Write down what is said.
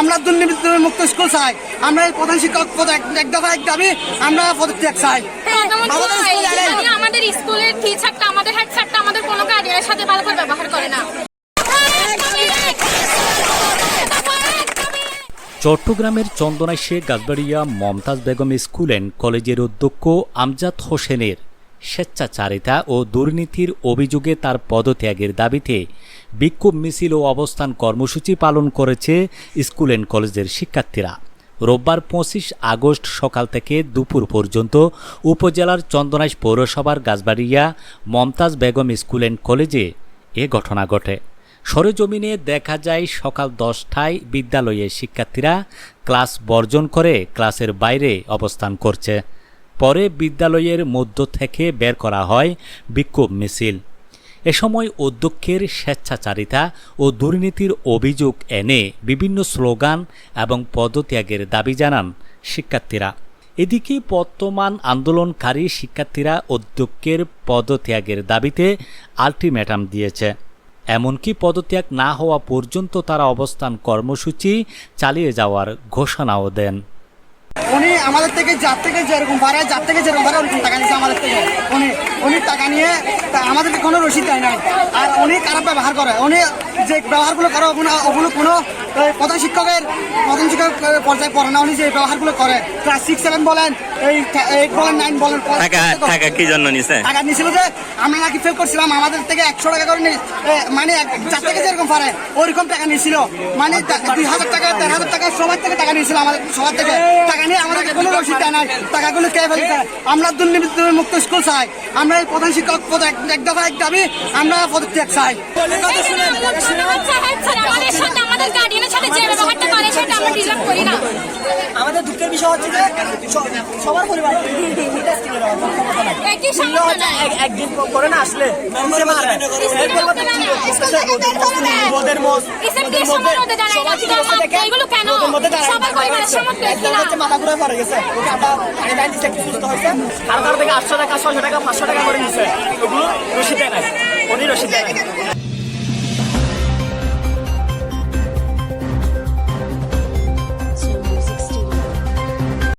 আমরা দুর্নীতি মুক্ত স্কুল চাই। আমরা এই প্রধান শিক্ষক পদ এক দফা এক দাবি আমরা পদত্যাগ চাই। হ্যাঁ, আমাদের স্কুলের টিচারটা আমাদের হেড স্যারটা আমাদের কোনো গার্ডিয়ানের সাথে ভালো করে ব্যবহার করে না। চট্টগ্রামের চন্দনাইশে গাছবাড়িয়া মমতাজ বেগম স্কুল অ্যান্ড কলেজের অধ্যক্ষ আমজাদ হোসেনের স্বেচ্ছাচারিতা ও দুর্নীতির অভিযোগে তার পদত্যাগের দাবিতে বিক্ষোভ মিছিল ও অবস্থান কর্মসূচি পালন করেছে স্কুল অ্যান্ড কলেজের শিক্ষার্থীরা। রোববার পঁচিশ আগস্ট সকাল থেকে দুপুর পর্যন্ত উপজেলার চন্দনাইশ পৌরসভার গাছবাড়িয়া মমতাজ বেগম স্কুল অ্যান্ড কলেজে এ ঘটনা ঘটে। সরেজমিনে দেখা যায় সকাল দশটায় বিদ্যালয়ের শিক্ষার্থীরা ক্লাস বর্জন করে ক্লাসের বাইরে অবস্থান করছে। পরে বিদ্যালয়ের মধ্য থেকে বের করা হয় বিক্ষোভ মিছিল। এ সময় অধ্যক্ষের স্বেচ্ছাচারিতা ও দুর্নীতির অভিযোগ এনে বিভিন্ন স্লোগান এবং পদত্যাগের দাবি জানান শিক্ষার্থীরা। এদিকে বর্তমান আন্দোলনকারী শিক্ষার্থীরা অধ্যক্ষের পদত্যাগের দাবিতে আলটিমেটাম দিয়েছে। এমনকি পদত্যাগ না হওয়া পর্যন্ত তারা অবস্থান কর্মসূচি চালিয়ে যাওয়ার ঘোষণাও দেন। উনি আমাদের থেকে যার থেকে যেরকম পারে, যার থেকে যেরকম পারে ওরকম টাকা নিচ্ছে আমাদের থেকে। উনি টাকা নিয়ে আমাদেরকে কোনো রসিদ দেয় নাই। আর উনি খারাপ ব্যবহার করে। উনি যে ব্যবহারগুলো করে ওগুলো কোনো প্রধান শিক্ষকের প্রধান শিক্ষক পর্যায়ে পড়ে না উনি যে ব্যবহারগুলো করে। ক্লাস সিক্স সেভেন বলেন এই এইট বলেন নাইন বলেন টাকা টাকা কি জন্য নিছে? টাকা নিয়েছিল যে আমরা নাকি ফেল করছিলাম আমাদের থেকে একশো টাকা করে মানে যার থেকে যেরকম পারে ওইরকম টাকা নিয়েছিল মানে দুই হাজার টাকা দেড় হাজার টাকা সবার থেকে টাকা নিয়েছিল আমাদের সবার থেকে। টাকা নিয়ে আমাদেরকে কোনো রসিদ দেয় নাই টাকাগুলো কে ফেলতে আমরা দুর্নীতি মুক্ত স্কুল চাই আমরা এই প্রধান শিক্ষক পদ এক দফা এক দাবি আমরা পদত্যাগ চাই। আমাদের সাথে আমাদের গার্ডিয়ানের সাথে যে ব্যবহারটা করে সেটা আমরা ডিজার্ভ করি না। আমাদের দুঃখের বিষয় হচ্ছে যে সবার পরিবার একই সমস্যা একদিন করে না আসলে। রোদের মধ্যে মাথা ঘুরে পড়ে গেছে। থেকে আটশো টাকা ছয়শো টাকা পাঁচশো টাকা করে নিচ্ছে ওগুলো রসিদ দেয় নাই। উনি রসিদ দেয় নাই।